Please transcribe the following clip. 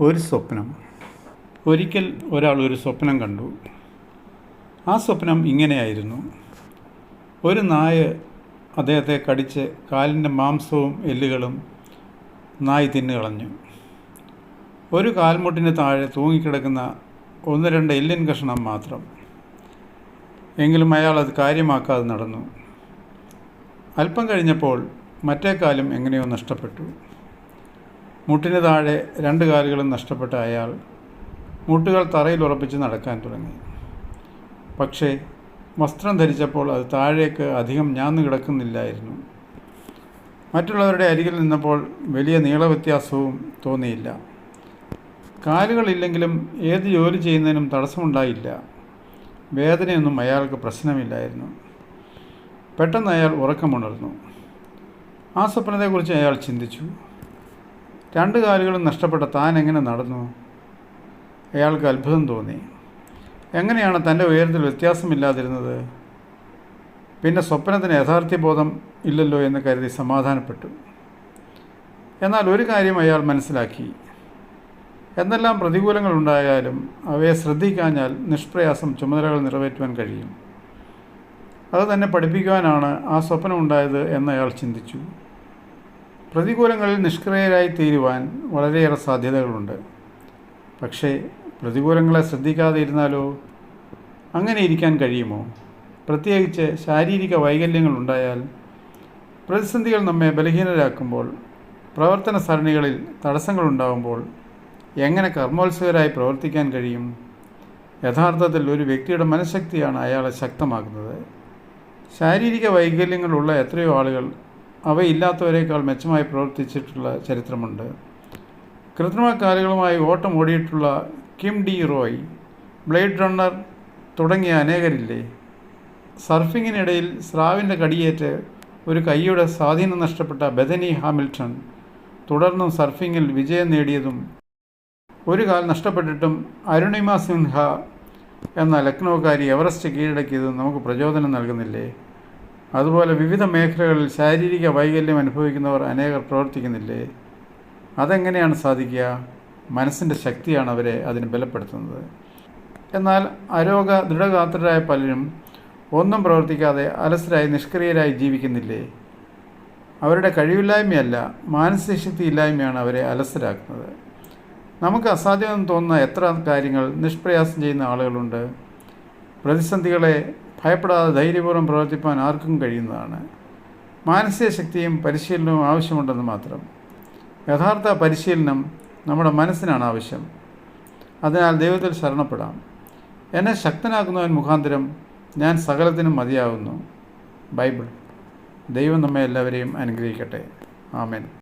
ഒരു സ്വപ്നം. ഒരിക്കൽ ഒരാൾ ഒരു സ്വപ്നം കണ്ടു. ആ സ്വപ്നം ഇങ്ങനെയായിരുന്നു. ഒരു നായ അദ്ദേഹത്തെ കടിച്ച് കാലിന്റെ മാംസവും എല്ലുകളും നായ് തിന്നുകളഞ്ഞു ഒരു കാൽമുട്ടിന് താഴെ തൂങ്ങിക്കിടക്കുന്ന ഒന്ന് രണ്ട് എല്ലിൻ കഷണം മാത്രം. എങ്കിലും അയാൾ അത് കാര്യമാക്കാതെ നടന്നു. അല്പം കഴിഞ്ഞപ്പോൾ മറ്റേ കാലും എങ്ങനെയോ നഷ്ടപ്പെട്ടു. മുട്ടിന് താഴെ രണ്ട് കാലുകളും നഷ്ടപ്പെട്ട അയാൾ മുട്ടുകൾ തറയിൽ ഉറപ്പിച്ച് നടക്കാൻ തുടങ്ങി. പക്ഷേ വസ്ത്രം ധരിച്ചപ്പോൾ അത് താഴേക്ക് അധികം ഞാന്ന് കിടക്കുന്നില്ലായിരുന്നു. മറ്റുള്ളവരുടെ അരികിൽ നിന്നപ്പോൾ വലിയ നീളവ്യത്യാസവും തോന്നിയില്ല. കാലുകളില്ലെങ്കിലും ഏത് ജോലി ചെയ്യുന്നതിനും തടസ്സമുണ്ടായില്ല. വേദനയൊന്നും അയാൾക്ക് പ്രശ്നമില്ലായിരുന്നു. പെട്ടെന്ന് അയാൾ ഉറക്കമുണർന്നു. ആ സ്വപ്നത്തെക്കുറിച്ച് അയാൾ ചിന്തിച്ചു. രണ്ട് കാലുകളും നഷ്ടപ്പെട്ട താൻ എങ്ങനെ നടന്നു? അയാൾക്ക് അത്ഭുതം തോന്നി. എങ്ങനെയാണ് തന്റെ ഉയരത്തിൽ വ്യത്യാസമില്ലാതിരുന്നത്? പിന്നെ സ്വപ്നത്തിന് യഥാർത്ഥ്യബോധം ഇല്ലല്ലോ എന്ന് കരുതി സമാധാനപ്പെട്ടു. എന്നാൽ ഒരു കാര്യം അയാൾ മനസ്സിലാക്കി. എന്തെല്ലാം പ്രതികൂലങ്ങൾ ഉണ്ടായാലും അവയെ ശ്രദ്ധിക്കാഞ്ഞാൽ നിഷ്പ്രയാസം ചുമതലകൾ നിറവേറ്റുവാൻ കഴിയും. അത് തന്നെ പഠിപ്പിക്കുവാനാണ് ആ സ്വപ്നം ഉണ്ടായത് എന്ന് അയാൾ ചിന്തിച്ചു. പ്രതികൂലങ്ങളിൽ നിഷ്ക്രിയരായി തീരുവാൻ വളരെയേറെ സാധ്യതകളുണ്ട്. പക്ഷേ പ്രതികൂലങ്ങളെ ശ്രദ്ധിക്കാതെ ഇരുന്നാലോ? അങ്ങനെ ഇരിക്കാൻ കഴിയുമോ? പ്രത്യേകിച്ച് ശാരീരിക വൈകല്യങ്ങൾ ഉണ്ടായാൽ പ്രതിസന്ധികൾ നമ്മെ ബലഹീനരാക്കുമ്പോൾ പ്രവർത്തന സരണികളിൽ തടസ്സങ്ങളുണ്ടാകുമ്പോൾ എങ്ങനെ കർമ്മോത്സുകരായി പ്രവർത്തിക്കാൻ കഴിയും? യഥാർത്ഥത്തിൽ ഒരു വ്യക്തിയുടെ മനഃശക്തിയാണ് അയാളെ ശക്തമാക്കുന്നത്. ശാരീരിക വൈകല്യങ്ങളുള്ള എത്രയോ ആളുകൾ അവയില്ലാത്തവരെക്കാൾ മെച്ചമായി പ്രവർത്തിച്ചിട്ടുള്ള ചരിത്രമുണ്ട്. കൃത്രിമ കാലുകളുമായി ഓട്ടം ഓടിയിട്ടുള്ള Kim De Roy blade runner തുടങ്ങിയ അനേകരില്ലേ? സർഫിങ്ങിനിടയിൽ സ്രാവിന്റെ കടിയേറ്റ് ഒരു കൈയുടെ സ്വാധീനം നഷ്ടപ്പെട്ട ബെഥനി ഹാമിൽട്ടൺ തുടർന്നും സർഫിങ്ങിൽ വിജയം നേടിയതും ഒരു കാൽ നഷ്ടപ്പെട്ടിട്ടും അരുണിമ സിൻഹ എന്ന ലക്നൗകാരി എവറസ്റ്റ് കീഴടക്കിയതും നമുക്ക് പ്രചോദനം നൽകുന്നില്ലേ? അതുപോലെ വിവിധ മേഖലകളിൽ ശാരീരിക വൈകല്യം അനുഭവിക്കുന്നവർ അനേകർ പ്രവർത്തിക്കുന്നില്ലേ? അതെങ്ങനെയാണ് സാധിക്കുക? മനസ്സിന്റെ ശക്തിയാണ് അവരെ അതിന് ബലപ്പെടുത്തുന്നത്. എന്നാൽ അരോഗ ദൃഢഗാത്രരായ പലരും ഒന്നും പ്രവർത്തിക്കാതെ അലസരായി നിഷ്ക്രിയരായി ജീവിക്കുന്നില്ലേ? അവരുടെ കഴിവില്ലായ്മയല്ല മാനസിക ശക്തി ഇല്ലായ്മയാണ് അവരെ അലസരാക്കുന്നത്. നമുക്ക് അസാധ്യമെന്ന് തോന്നുന്ന എത്ര കാര്യങ്ങൾ നിഷ്പ്രയാസം ചെയ്യുന്ന ആളുകളുണ്ട്. പ്രതിസന്ധികളെ ഭയപ്പെടാതെ ധൈര്യപൂർവം പ്രവർത്തിപ്പാൻ ആർക്കും കഴിയുന്നതാണ്. മാനസിക ശക്തിയും പരിശീലനവും ആവശ്യമുണ്ടെന്ന് മാത്രം. യഥാർത്ഥ പരിശീലനം നമ്മുടെ മനസ്സിനാണ് ആവശ്യം. അതിനാൽ ദൈവത്തിൽ ശരണപ്പെടാം. എന്നെ ശക്തനാക്കുന്നവൻ മുഖാന്തരം ഞാൻ സകലത്തിനും മതിയാകുന്നു ബൈബിൾ. ദൈവം നമ്മെ എല്ലാവരെയും അനുഗ്രഹിക്കട്ടെ. ആമേൻ.